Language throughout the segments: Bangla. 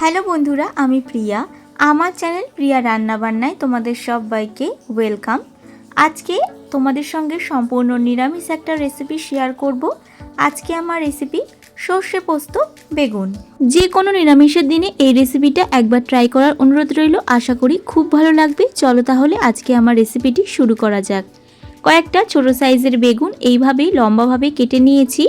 হ্যালো বন্ধুরা, আমি প্রিয়া। আমার চ্যানেল প্রিয়া রান্নাবান্নায় তোমাদের সবাইকে ওয়েলকাম। আজকে তোমাদের সঙ্গে সম্পূর্ণ নিরামিষ একটা রেসিপি শেয়ার করব। আজকে আমার রেসিপি সর্ষে পোস্ত বেগুন। যে কোনো নিরামিষের দিনে এই রেসিপিটা একবার ট্রাই করার অনুরোধ রইল। আশা করি খুব ভালো লাগবে। চলো তাহলে আজকে আমার রেসিপিটি শুরু করা যাক। কয়েকটা ছোট সাইজের বেগুন এইভাবেই লম্বাভাবে কেটে নিয়েছি।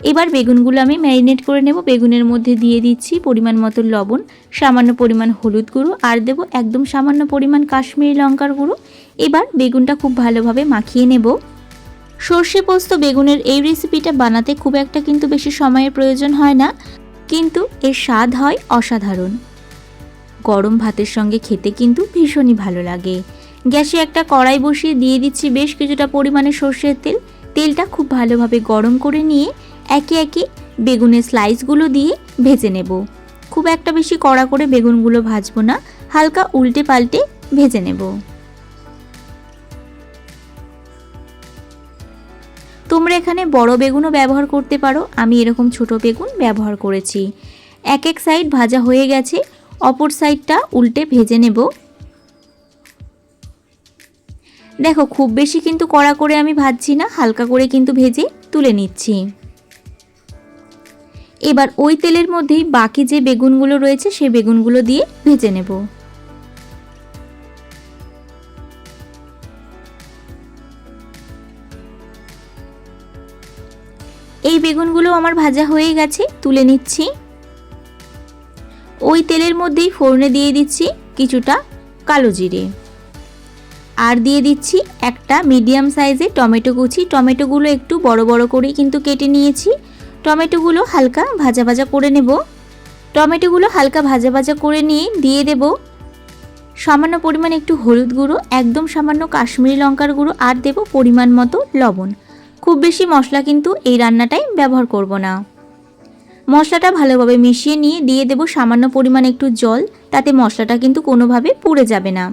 এবার বেগুনগুলো আমি ম্যারিনেট করে নেব। বেগুনের মধ্যে দিয়ে দিচ্ছি পরিমাণ মতো লবণ, সামান্য পরিমাণ হলুদ গুঁড়ো আর দেব একদম সামান্য পরিমাণ কাশ্মীরি লঙ্কার গুঁড়ো। এবার বেগুনটা খুব ভালোভাবে মাখিয়ে নেব। সর্ষে পোস্ত বেগুনের এই রেসিপিটা বানাতে খুব একটা কিন্তু বেশি সময়ের প্রয়োজন হয় না, কিন্তু এর স্বাদ হয় অসাধারণ। গরম ভাতের সঙ্গে খেতে কিন্তু ভীষণই ভালো লাগে। গ্যাসে একটা কড়াই বসিয়ে দিয়ে দিচ্ছি বেশ কিছুটা পরিমাণে সর্ষের তেল। তেলটা খুব ভালোভাবে গরম করে নিয়ে একে একে বেগুনের স্লাইসগুলো দিয়ে ভেজে নেব। খুব একটা বেশি কড়া করে বেগুনগুলো ভাজবো না, হালকা উল্টে পাল্টে ভেজে নেব। তোমরা এখানে বড় বেগুনও ব্যবহার করতে পারো, আমি এরকম ছোট বেগুন ব্যবহার করেছি। এক এক সাইড ভাজা হয়ে গেছে, অপর সাইডটা উল্টে ভেজে নেব। দেখো, খুব বেশি কিন্তু কড়া করে আমি ভাজছি না, হালকা করে কিন্তু ভেজে তুলে নিচ্ছি। এবার ওই তেলের মধ্যেই বাকি যে বেগুনগুলো রয়েছে, সেই বেগুনগুলো দিয়ে ভেজে নেব। এই বেগুনগুলো আমার ভাজা হয়ে গেছে, তুলে নিচ্ছি। ওই তেলের মধ্যেই ফোড়নে দিয়ে দিচ্ছি কিছুটা কালো জিরে। আর দিয়ে দিচ্ছি একটা মিডিয়াম সাইজে টমেটো কুচি। টমেটোগুলো একটু বড় বড় করেই কিন্তু কেটে নিয়েছি। টমেটোগুলো হালকা ভাজা ভাজা করে নেব। টমেটোগুলো হালকা ভাজা ভাজা করে নিয়ে দিয়ে দেব। সামান্য পরিমাণ একটু হলুদ গুঁড়ো, একদম সামান্য কাশ্মীরি লঙ্কার গুঁড়ো আর দেব পরিমাণ মতো লবণ। খুব বেশি মশলা কিন্তু এই রান্নাটাই ব্যবহার করব না। মশলাটা ভালোভাবে মিশিয়ে নিয়ে দিয়ে দেব সামান্য পরিমাণ একটু জল, তাতে মশলাটা কিন্তু কোনোভাবে পুড়ে যাবে না।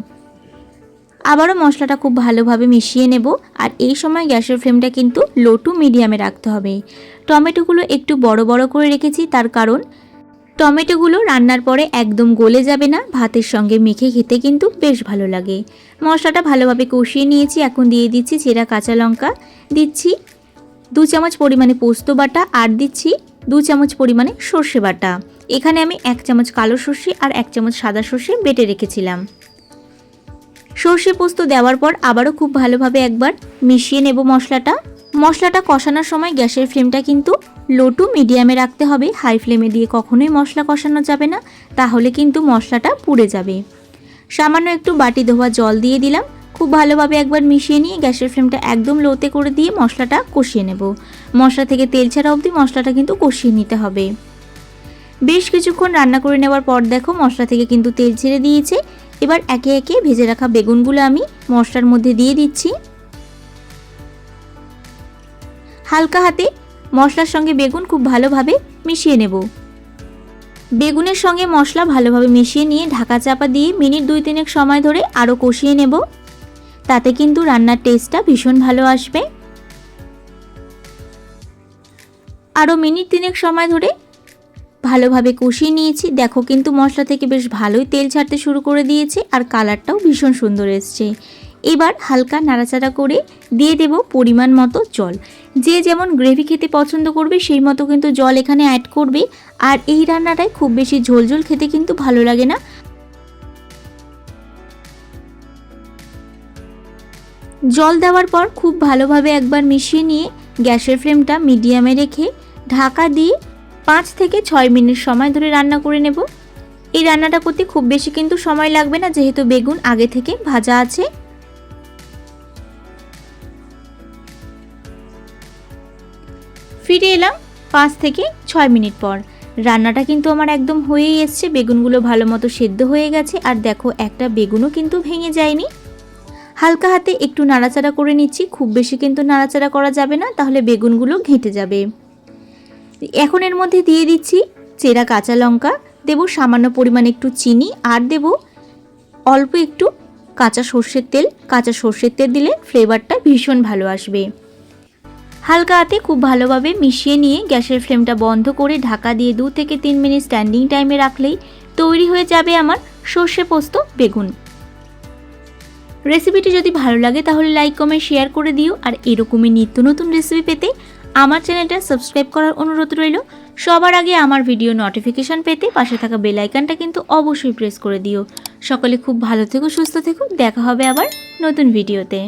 আবারও মশলাটা খুব ভালোভাবে মিশিয়ে নেব আর এই সময় গ্যাসের ফ্লেমটা কিন্তু লো টু মিডিয়ামে রাখতে হবে। টমেটোগুলো একটু বড় বড় করে রেখেছি তার কারণ টমেটোগুলো রান্নার পরে একদম গলে যাবে না, ভাতের সঙ্গে মেখে খেতে কিন্তু বেশ ভালো লাগে। মশলাটা ভালোভাবে কষিয়ে নিয়েছি, এখন দিয়ে দিচ্ছি চেরা কাঁচা লঙ্কা, দিচ্ছি দু চামচ পরিমাণে পোস্ত বাটা আর দিচ্ছি দু চামচ পরিমাণে সর্ষে বাটা। এখানে আমি এক চামচ কালো সর্ষে আর এক চামচ সাদা সর্ষে বেটে রেখেছিলাম। সর্ষে পোস্ত দেওয়ার পর আবারও খুব ভালোভাবে একবার মিশিয়ে নেব মশলাটা। মশলাটা কষানোর সময় গ্যাসের ফ্লেমটা কিন্তু লো টু মিডিয়ামে রাখতে হবে। হাই ফ্লেমে দিয়ে কখনোই মশলা কষানো যাবে না। তাহলে কিন্তু মশলাটা পুড়ে যাবে। সামান্য একটু বাটি ধোয়া জল দিয়ে দিলাম। খুব ভালোভাবে একবার মিশিয়ে নিয়ে গ্যাসের ফ্লেমটা একদম লোতে করে দিয়ে মশলাটা কষিয়ে নেব। মশলা থেকে তেল ছাড়া অবধি মশলাটা কিন্তু কষিয়ে নিতে হবে। বেশ কিছুক্ষণ রান্না করে নেওয়ার পর দেখো মশলা থেকে কিন্তু তেল ছেড়ে দিয়েছে। এবার একে একে ভেজে রাখা বেগুনগুলো আমি মশলার মধ্যে দিয়ে দিচ্ছি। হালকা হাতে মশলার সঙ্গে বেগুন খুব ভালোভাবে মিশিয়ে নেব। বেগুনের সঙ্গে মশলা ভালোভাবে মিশিয়ে নিয়ে ঢাকা চাপা দিয়ে মিনিট দুই তিনেক সময় ধরে আরও কষিয়ে নেব। তাতে কিন্তু রান্নার টেস্টটা ভীষণ ভালো আসবে। আরও মিনিট তিনেক সময় ধরে ভালোভাবে কষিয়ে নিয়েছি। দেখো কিন্তু মশলা থেকে বেশ ভালোই তেল ছাড়তে শুরু করে দিয়েছে আর কালারটাও ভীষণ সুন্দর এসছে। এবার হালকা নাড়াচাড়া করে দিয়ে দেব পরিমাণ মতো জল। যে যেমন গ্রেভি খেতে পছন্দ করবে, সেই মতো কিন্তু জল এখানে অ্যাড করবে। আর এই রান্নাটায় খুব বেশি ঝোলঝোল খেতে কিন্তু ভালো লাগে না। জল দেওয়ার পর খুব ভালোভাবে একবার মিশিয়ে নিয়ে গ্যাসের ফ্লেমটা মিডিয়ামে রেখে ঢাকা দিয়ে পাঁচ থেকে ছয় মিনিট সময় ধরে রান্না করে নেব। এই রান্নাটা করতে খুব বেশি কিন্তু সময় লাগবে না, যেহেতু বেগুন আগে থেকে ভাজা আছে। ফিরে এলাম পাঁচ থেকে ছয় মিনিট পর। রান্নাটা কিন্তু আমার একদম হয়েই এসছে, বেগুনগুলো ভালো মতো সেদ্ধ হয়ে গেছে, আর দেখো একটা বেগুনও কিন্তু ভেঙে যায়নি। হালকা হাতে একটু নাড়াচাড়া করে নিচ্ছি, খুব বেশি কিন্তু নাড়াচাড়া করা যাবে না, তাহলে বেগুনগুলো ঘেঁটে যাবে। এখন এর মধ্যে দিয়ে দিচ্ছি চেরা কাঁচা লঙ্কা, দেব সামান্য পরিমাণ একটু চিনি আর দেব অল্প একটু কাঁচা সর্ষের তেল। কাঁচা সর্ষের তেল দিলে ফ্লেভারটা ভীষণ ভালো আসবে। হালকা হাতে খুব ভালোভাবে মিশিয়ে নিয়ে গ্যাসের ফ্লেমটা বন্ধ করে ঢাকা দিয়ে দু থেকে তিন মিনিট স্ট্যান্ডিং টাইমে রাখলেই তৈরি হয়ে যাবে আমার সর্ষে পোস্ত বেগুন। রেসিপিটি যদি ভালো লাগে তাহলে লাইক, কমেন্ট, শেয়ার করে দিও। আর এরকমই নিত্য নতুন রেসিপি পেতে আমার চ্যানেলটা সাবস্ক্রাইব করার অনুরোধ রইল। সবার আগে আমার ভিডিও নোটিফিকেশান পেতে পাশে থাকা বেল আইকনটা কিন্তু অবশ্যই প্রেস করে দিও। সকলে খুব ভালো থেকো, সুস্থ থেকো। দেখা হবে আবার নতুন ভিডিওতে